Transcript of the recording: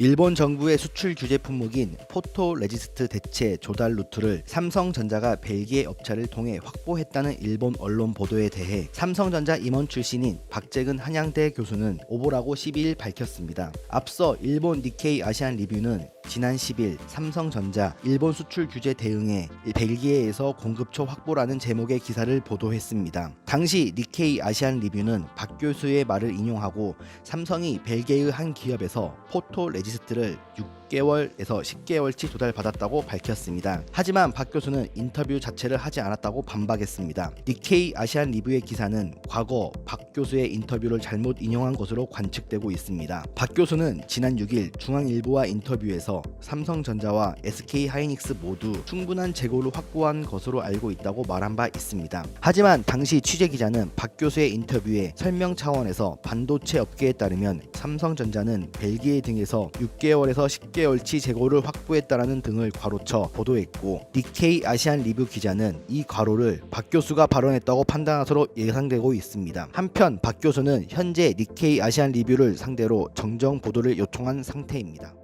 일본 정부의 수출 규제 품목인 포토 레지스트 대체 조달 루트를 삼성전자가 벨기에 업체를 통해 확보했다는 일본 언론 보도에 대해 삼성전자 임원 출신인 박재근 한양대 교수는 오보라고 12일 밝혔습니다. 앞서 일본 니케이 아시안 리뷰는 지난 10일 삼성전자 일본 수출 규제 대응에 벨기에에서 공급처 확보라는 제목의 기사를 보도했습니다. 당시 니케이 아시안 리뷰는 박 교수의 말을 인용하고 삼성이 벨기에의 한 기업에서 포토 레지스트를 6개월에서 10개월치 조달받았다고 밝혔습니다. 하지만 박 교수는 인터뷰 자체를 하지 않았다고 반박했습니다. 니케이 아시안 리뷰의 기사는 과거 박 교수의 인터뷰를 잘못 인용한 것으로 관측되고 있습니다. 박 교수는 지난 6일 중앙일보와 인터뷰에서 삼성전자와 SK 하이닉스 모두 충분한 재고를 확보한 것으로 알고 있다고 말한 바 있습니다. 하지만 당시 취재 기자는 박 교수의 인터뷰에 설명 차원에서 반도체 업계에 따르면 삼성전자는 벨기에 등에서 6개월에서 10개월치 재고를 확보했다라는 등을 괄호쳐 보도했고 니케이 아시안 리뷰 기자는 이 괄호를 박 교수가 발언했다고 것으로 예상되고 있습니다. 한편 박 교수는 현재 니케이 아시안 리뷰를 상대로 정정 보도를 요청한 상태입니다.